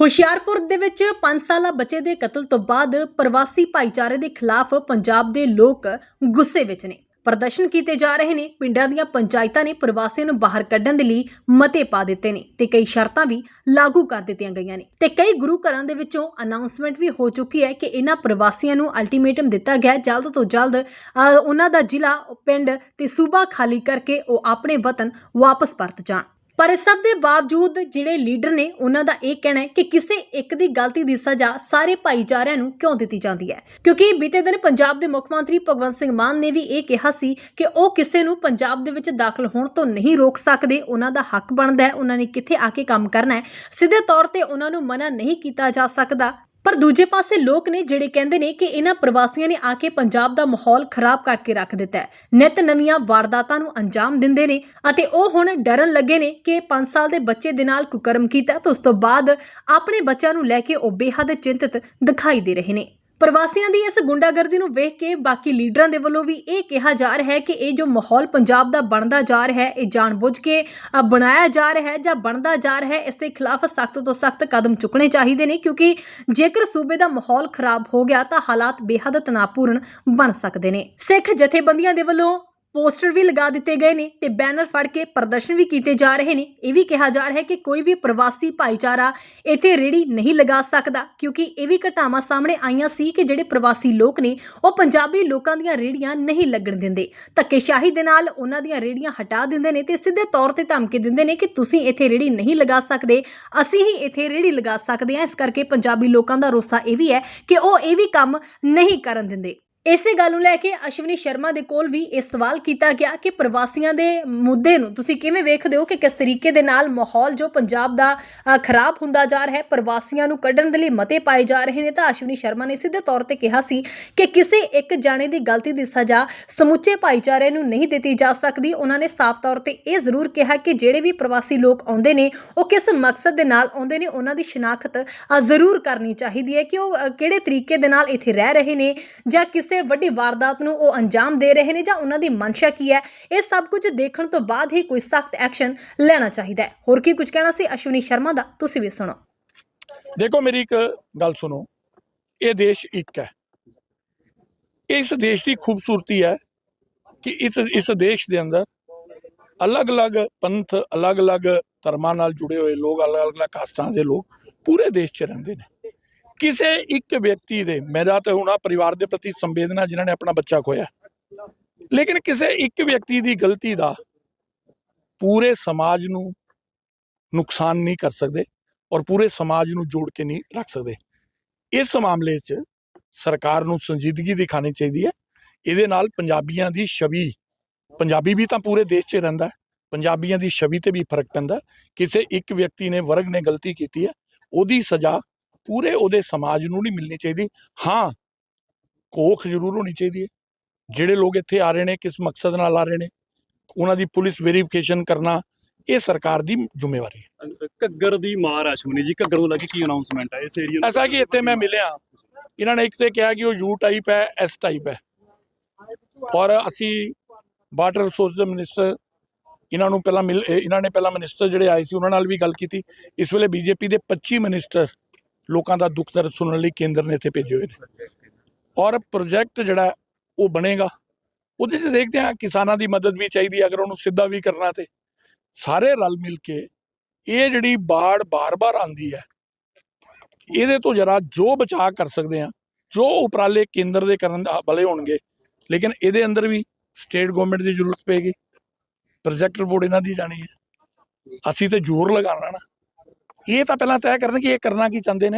ਹੁਸ਼ਿਆਰਪੁਰ ਦੇ ਵਿੱਚ 5 ਸਾਲਾ ਬੱਚੇ ਦੇ ਕਤਲ ਤੋਂ ਬਾਅਦ ਪ੍ਰਵਾਸੀ ਭਾਈਚਾਰੇ ਦੇ ਖਿਲਾਫ ਪੰਜਾਬ ਦੇ ਲੋਕ ਗੁੱਸੇ ਵਿੱਚ ਨੇ। ਪ੍ਰਦਰਸ਼ਨ ਕੀਤੇ ਜਾ ਰਹੇ ਨੇ। ਪਿੰਡਾਂ ਦੀਆਂ ਪੰਚਾਇਤਾਂ ਨੇ ਪ੍ਰਵਾਸੀਆਂ ਨੂੰ ਬਾਹਰ ਕੱਢਣ ਦੇ ਲਈ ਮਤੇ ਪਾ ਦਿੱਤੇ ਨੇ ਤੇ ਕਈ ਸ਼ਰਤਾਂ ਵੀ ਲਾਗੂ ਕਰ ਦਿੱਤੀਆਂ ਗਈਆਂ ਨੇ। ਤੇ ਕਈ ਗੁਰੂ ਘਰਾਂ ਦੇ ਵਿੱਚੋਂ ਅਨਾਉਂਸਮੈਂਟ ਵੀ ਹੋ ਚੁੱਕੀ ਹੈ ਕਿ ਇਹਨਾਂ ਪ੍ਰਵਾਸੀਆਂ ਨੂੰ ਅਲਟੀਮੇਟਮ ਦਿੱਤਾ ਗਿਆ ਹੈ, ਜਲਦ ਤੋਂ ਜਲਦ ਅ, ਉਹਨਾਂ ਦਾ ਜ਼ਿਲ੍ਹਾ ਪਿੰਡ ਤੇ ਸੂਬਾ ਖਾਲੀ ਕਰਕੇ ਉਹ ਆਪਣੇ ਵਤਨ ਵਾਪਸ ਪਰਤ ਜਾਣ। ਪਰ ਇਸ ਸਭ ਦੇ ਬਾਵਜੂਦ ਜਿਹੜੇ ਲੀਡਰ ਨੇ, ਉਹਨਾਂ ਦਾ ਇਹ ਕਹਿਣਾ ਹੈ ਕਿ ਕਿਸੇ ਇੱਕ ਦੀ ਗਲਤੀ ਦੀ ਸਜ਼ਾ ਸਾਰੇ ਭਾਈਚਾਰਿਆਂ ਨੂੰ ਕਿਉਂ ਦਿੱਤੀ ਜਾਂਦੀ ਹੈ? ਕਿਉਂਕਿ ਬੀਤੇ ਦਿਨ ਪੰਜਾਬ ਦੇ ਮੁੱਖ ਮੰਤਰੀ ਭਗਵੰਤ ਸਿੰਘ ਮਾਨ ਨੇ ਵੀ ਇਹ ਕਿਹਾ ਸੀ ਕਿ ਉਹ ਕਿਸੇ ਨੂੰ ਪੰਜਾਬ ਦੇ ਵਿੱਚ ਦਾਖਲ ਹੋਣ ਤੋਂ ਨਹੀਂ ਰੋਕ ਸਕਦੇ, ਉਹਨਾਂ ਦਾ ਹੱਕ ਬਣਦਾ ਹੈ, ਉਹਨਾਂ ਨੇ ਕਿੱਥੇ ਆ ਕੇ ਕੰਮ ਕਰਨਾ ਹੈ। ਸਿੱਧੇ ਤੌਰ ਤੇ ਉਹਨਾਂ ਨੂੰ ਮਨਾ ਨਹੀਂ ਕੀਤਾ ਜਾ ਸਕਦਾ। ਪਰ ਦੂਜੇ ਪਾਸੇ ਲੋਕ ਨੇ ਜਿਹੜੇ ਕਹਿੰਦੇ ਨੇ ਕਿ ਇਹਨਾਂ ਪ੍ਰਵਾਸੀਆਂ ਨੇ ਆ ਕੇ ਪੰਜਾਬ ਦਾ ਮਾਹੌਲ ਖਰਾਬ ਕਰਕੇ ਰੱਖ ਦਿੱਤਾ ਹੈ। ਨਿਤ ਨਵੀਆਂ ਵਾਰਦਾਤਾਂ ਨੂੰ ਅੰਜਾਮ ਦਿੰਦੇ ਨੇ ਅਤੇ ਉਹ ਹੁਣ ਡਰਨ ਲੱਗੇ ਨੇ ਕਿ 5 ਸਾਲ ਦੇ ਬੱਚੇ ਦੇ ਨਾਲ ਕੁਕਰਮ ਕੀਤਾ ਤੇ ਉਸ ਤੋਂ ਬਾਅਦ ਆਪਣੇ ਬੱਚਿਆਂ ਨੂੰ ਲੈ ਕੇ ਉਹ ਬੇਹੱਦ ਚਿੰਤਤ ਦਿਖਾਈ ਦੇ ਰਹੇ ਨੇ। ਪ੍ਰਵਾਸੀਆਂ ਦੀ ਇਸ ਗੁੰਡਾਗਰਦੀ ਨੂੰ ਵੇਖ ਕੇ ਬਾਕੀ ਲੀਡਰਾਂ ਦੇ ਵੱਲੋਂ ਵੀ ਇਹ ਕਿਹਾ ਜਾ ਰਿਹਾ ਹੈ ਕਿ ਇਹ ਜੋ ਮਾਹੌਲ ਪੰਜਾਬ ਦਾ ਬਣਦਾ ਜਾ ਰਿਹਾ ਹੈ ਇਹ ਜਾਣਬੁੱਝ ਕੇ ਅ, ਬਣਾਇਆ ਜਾ ਰਿਹਾ ਹੈ ਜਾਂ ਬਣਦਾ ਜਾ ਰਿਹਾ ਹੈ ਇਸ ਦੇ ਖਿਲਾਫ ਸਖਤ ਤੋਂ ਸਖਤ ਕਦਮ ਚੁੱਕਣੇ ਚਾਹੀਦੇ ਨੇ ਕਿਉਂਕਿ ਜੇਕਰ ਸੂਬੇ ਦਾ ਮਾਹੌਲ ਖਰਾਬ ਹੋ ਗਿਆ ਤਾਂ ਹਾਲਾਤ ਬੇਹੱਦ ਤਣਾਅਪੂਰਨ ਬਣ ਸਕਦੇ ਨੇ। ਸਿੱਖ ਜਥੇਬੰਦੀਆਂ ਦੇ ਵੱਲੋਂ ਪੋਸਟਰ ਵੀ ਲਗਾ ਦਿੱਤੇ ਗਏ ਨੇ ਤੇ ਬੈਨਰ ਫੜ ਕੇ ਪ੍ਰਦਰਸ਼ਨ ਵੀ ਕੀਤੇ ਜਾ ਰਹੇ ਨੇ। ਇਹ ਵੀ ਕਿਹਾ ਜਾ ਰਿਹਾ ਹੈ ਕਿ ਕੋਈ ਵੀ ਪ੍ਰਵਾਸੀ ਭਾਈਚਾਰਾ ਇੱਥੇ ਰੇੜੀ ਨਹੀਂ ਲਗਾ ਸਕਦਾ, ਕਿਉਂਕਿ ਇਹ ਵੀ ਘਟਨਾਵਾਂ ਸਾਹਮਣੇ ਆਈਆਂ ਸੀ ਕਿ ਜਿਹੜੇ ਪ੍ਰਵਾਸੀ ਲੋਕ ਨੇ, ਉਹ ਪੰਜਾਬੀ ਲੋਕਾਂ ਦੀਆਂ ਰੇੜੀਆਂ ਨਹੀਂ ਲੱਗਣ ਦਿੰਦੇ। ਧੱਕੇਸ਼ਾਹੀ ਦੇ ਨਾਲ ਉਹਨਾਂ ਦੀਆਂ ਰੇੜੀਆਂ ਹਟਾ ਦਿੰਦੇ ਨੇ ਤੇ ਸਿੱਧੇ ਤੌਰ ਤੇ ਧਮਕੀ ਦਿੰਦੇ ਨੇ ਕਿ ਤੁਸੀਂ ਇੱਥੇ ਰੇੜੀ ਨਹੀਂ ਲਗਾ ਸਕਦੇ, ਅਸੀਂ ਹੀ ਇੱਥੇ ਰੇੜੀ ਲਗਾ ਸਕਦੇ ਹਾਂ। ਇਸ ਕਰਕੇ ਪੰਜਾਬੀ ਲੋਕਾਂ ਦਾ ਰੋਸਾ ਇਹ ਵੀ ਹੈ ਕਿ ਉਹ ਇਹ ਵੀ ਕੰਮ ਨਹੀਂ ਕਰਨ ਦਿੰਦੇ। ਇਸੇ ਗੱਲ ਨੂੰ ਲੈ ਕੇ ਅਸ਼ਵਨੀ ਸ਼ਰਮਾ ਦੇ ਕੋਲ ਵੀ ਇਹ ਸਵਾਲ ਕੀਤਾ ਗਿਆ ਕਿ ਪ੍ਰਵਾਸੀਆਂ ਦੇ ਮੁੱਦੇ ਨੂੰ ਤੁਸੀਂ ਕਿਵੇਂ ਵੇਖਦੇ ਹੋ ਕਿ ਕਿਸ ਤਰੀਕੇ ਦੇ ਨਾਲ ਮਾਹੌਲ ਜੋ ਪੰਜਾਬ ਦਾ ਖਰਾਬ ਹੁੰਦਾ ਜਾ ਰਿਹਾ ਹੈ, ਪ੍ਰਵਾਸੀਆਂ ਨੂੰ ਕੱਢਣ ਦੇ ਲਈ ਮਤੇ ਪਾਏ ਜਾ ਰਹੇ ਨੇ ਤਾਂ ਅਸ਼ਵਨੀ ਸ਼ਰਮਾ ਨੇ ਸਿੱਧੇ ਤੌਰ ਤੇ ਕਿਹਾ ਸੀ ਕਿ ਕਿਸੇ ਇੱਕ ਜਾਣੇ ਦੀ ਗਲਤੀ ਦੀ ਸਜ਼ਾ ਸਮੁੱਚੇ ਭਾਈਚਾਰੇ ਨੂੰ ਨਹੀਂ ਦਿੱਤੀ ਜਾ ਸਕਦੀ। ਉਹਨਾਂ ਨੇ ਸਾਫ਼ ਤੌਰ ਤੇ ਇਹ ਜ਼ਰੂਰ ਕਿਹਾ ਕਿ ਜਿਹੜੇ ਵੀ ਪ੍ਰਵਾਸੀ ਲੋਕ ਆਉਂਦੇ ਨੇ, ਉਹ ਕਿਸ ਮਕਸਦ ਦੇ ਨਾਲ ਆਉਂਦੇ ਨੇ, ਉਹਨਾਂ ਦੀ ਸ਼ਨਾਖਤ ਜ਼ਰੂਰ ਕਰਨੀ ਚਾਹੀਦੀ ਹੈ ਕਿ ਉਹ ਕਿਹੜੇ ਤਰੀਕੇ ਦੇ ਨਾਲ ਇੱਥੇ ਰਹਿ ਰਹੇ ਨੇ ਜਾਂ ਕਿਸੇ ਵੱਡੀ ਵਾਰਦਾਤ ਨੂੰ ਉਹ ਅੰਜਾਮ ਦੇ ਰਹੇ ਨੇ ਜਾਂ ਉਹਨਾਂ ਦੀ ਮਨਸ਼ਾ ਕੀ ਹੈ, ਇਹ ਸਭ ਕੁਝ ਦੇਖਣ ਤੋਂ ਬਾਅਦ ਹੀ ਕੋਈ ਸਖਤ ਐਕਸ਼ਨ ਲੈਣਾ ਚਾਹੀਦਾ ਹੈ। ਹੋਰ ਕੀ ਕੁਝ ਕਹਿਣਾ ਸੀ? ਅਸ਼ਵਨੀ ਸ਼ਰਮਾ ਦਾ, ਤੁਸੀਂ ਵੀ ਸੁਣੋ। ਦੇਖੋ, ਮੇਰੀ ਇੱਕ ਗੱਲ ਸੁਣੋ। ਇਹ ਦੇਸ਼ ਇੱਕ ਹੈ। ਇਸ ਦੇਸ਼ ਦੀ ਖੂਬਸੂਰਤੀ ਹੈ ਕਿ ਇਸ ਇਸ ਦੇਸ਼ ਦੇ ਅੰਦਰ ਅਲੱਗ-ਅਲੱਗ ਪੰਥ, ਅਲੱਗ-ਅਲੱਗ ਧਰਮਾਂ ਨਾਲ ਜੁੜੇ ਹੋਏ ਲੋਕ, ਅਲੱਗ-ਅਲੱਗ ਕਾਸਟਾਂ ਦੇ ਲੋਕ ਪੂਰੇ ਦੇਸ਼ 'ਚ ਰਹਿੰਦੇ ਨੇ। ਕਿਸੇ ਇੱਕ ਵਿਅਕਤੀ ਦੇ ਮੇਰਾ ਤਾਂ ਹੁਣਾ ਪਰਿਵਾਰ ਦੇ ਪ੍ਰਤੀ ਸੰਵੇਦਨਾ ਜਿਨ੍ਹਾਂ ਨੇ ਆਪਣਾ ਬੱਚਾ ਖੋਇਆ। ਲੇਕਿਨ ਕਿਸੇ ਇੱਕ ਵਿਅਕਤੀ ਦੀ ਗਲਤੀ ਦਾ ਪੂਰੇ ਸਮਾਜ ਨੂੰ ਨੁਕਸਾਨ ਨਹੀਂ ਕਰ ਸਕਦੇ ਔਰ ਪੂਰੇ ਸਮਾਜ ਨੂੰ ਜੋੜ ਕੇ ਨਹੀਂ ਰੱਖ ਸਕਦੇ। ਇਸ ਮਾਮਲੇ 'ਚ ਸਰਕਾਰ ਨੂੰ ਸੰਜੀਦਗੀ ਦਿਖਾਣੀ ਚਾਹੀਦੀ ਹੈ। ਇਹਦੇ ਨਾਲ ਪੰਜਾਬੀਆਂ ਦੀ ਛਵੀ, ਪੰਜਾਬੀ ਵੀ ਤਾਂ ਪੂਰੇ ਦੇਸ਼ 'ਚ ਰਹਿੰਦਾ ਪੰਜਾਬੀਆਂ ਦੀ ਛਵੀ ਤੇ ਵੀ ਫ਼ਰਕ ਪੈਂਦਾ ਕਿਸੇ ਇੱਕ ਵਿਅਕਤੀ ਨੇ ਵਰਗ ਨੇ ਗਲਤੀ ਕੀਤੀ ਹੈ, ਉਹਦੀ ਸਜ਼ਾ ਪੂਰੇ ਉਹਦੇ ਸਮਾਜ ਨੂੰ ਨਹੀਂ ਮਿਲਣੀ ਚਾਹੀਦੀ। ਹਾਂ ਕੋਖ ਜ਼ਰੂਰ ਹੋਣੀ ਚਾਹੀਦੀ ਹੈ। ਜਿਹੜੇ ਲੋਕ ਇੱਥੇ ਆ ਰਹੇ ਨੇ ਕਿਸ ਮਕਸਦ ਨਾਲ ਆ ਰਹੇ ਨੇ ਉਹਨਾਂ ਦੀ ਪੁਲਿਸ ਵੈਰੀਫਿਕੇਸ਼ਨ ਕਰਨਾ ਇਹ ਸਰਕਾਰ ਦੀ ਜ਼ਿੰਮੇਵਾਰੀ ਹੈ। ਘੱਗਰ ਦੀ ਮਾਰ ਆ ਸ਼ਮਨੀ ਜੀ ਘੱਗਰ ਨੂੰ ਲੱਗੀ ਕੀ ਅਨਾਉਂਸਮੈਂਟ ਹੈ ਇਸ ਏਰੀਆ ਐਸਾ ਕਿ ਇੱਥੇ ਮੈਂ ਮਿਲਿਆ। ਇਹਨਾਂ ਨੇ ਇੱਕ ਤੇ ਕਿਹਾ ਕਿ ਉਹ ਯੂ ਟਾਈਪ ਹੈ ਐਸ ਟਾਈਪ ਹੈ। ਔਰ ਅਸੀਂ ਵਾਟਰ ਰਿਸੋਰਸ ਮਿਨਿਸਟਰ ਇਹਨਾਂ ਨੂੰ ਪਹਿਲਾਂ ਮਿਲ ਇਹ- ਇਹਨਾਂ ਨੇ ਪਹਿਲਾਂ ਮਿਨਿਸਟਰ ਜਿਹੜੇ ਆਏ ਸੀ ਉਹਨਾਂ ਨਾਲ ਵੀ ਗੱਲ ਕੀਤੀ। ਇਸ ਵੇਲੇ ਬੀਜੇਪੀ ਦੇ 25 ਮਿਨਿਸਟਰ ਲੋਕਾਂ ਦਾ ਦੁੱਖ ਦਰਦ ਸੁਣਨ ਲਈ ਕੇਂਦਰ ਨੇ ਇੱਥੇ ਭੇਜੇ ਹੋਏ ਨੇ। ਔਰ ਪ੍ਰੋਜੈਕਟ ਜਿਹੜਾ ਉਹ ਬਣੇਗਾ। ਉਹਦੇ 'ਚ ਦੇਖਦੇ ਹਾਂ, ਕਿਸਾਨਾਂ ਦੀ ਮਦਦ ਵੀ ਚਾਹੀਦੀ ਹੈ, ਅਗਰ ਉਹਨੂੰ ਸਿੱਧਾ ਵੀ ਕਰਨਾ ਤੇ। ਸਾਰੇ ਰਲ ਮਿਲ ਕੇ ਇਹ ਜਿਹੜੀ ਬਾੜ ਬਾਰ-ਬਾਰ ਆਂਦੀ ਹੈ, ਇਹਦੇ ਤੋਂ ਜਰਾ ਜੋ ਬਚਾਅ ਕਰ ਸਕਦੇ ਆ ਜੋ ਉਪਰਾਲੇ ਕੇਂਦਰ ਦੇ ਕਰਨ ਦਾ ਭਲੇ ਹੋਣਗੇ, ਲੇਕਿਨ ਇਹਦੇ ਅੰਦਰ ਵੀ ਸਟੇਟ ਗਵਰਨਮੈਂਟ ਦੀ ਜ਼ਰੂਰਤ ਪਏਗੀ। ਪ੍ਰੋਜੈਕਟ ਰਿਪੋਰਟ ਇਹਨਾਂ ਦੀ ਜਾਣੀ ਹੈ। ਅਸੀਂ ਤੇ ਜ਼ੋਰ ਲਗਾਉਣਾ ਨਾ। ਇਹ ਤਾਂ ਪਹਿਲਾਂ ਤੈਅ ਕਰਨ ਕਿ ਇਹ ਕਰਨਾ ਕੀ ਚਾਹੁੰਦੇ ਨੇ?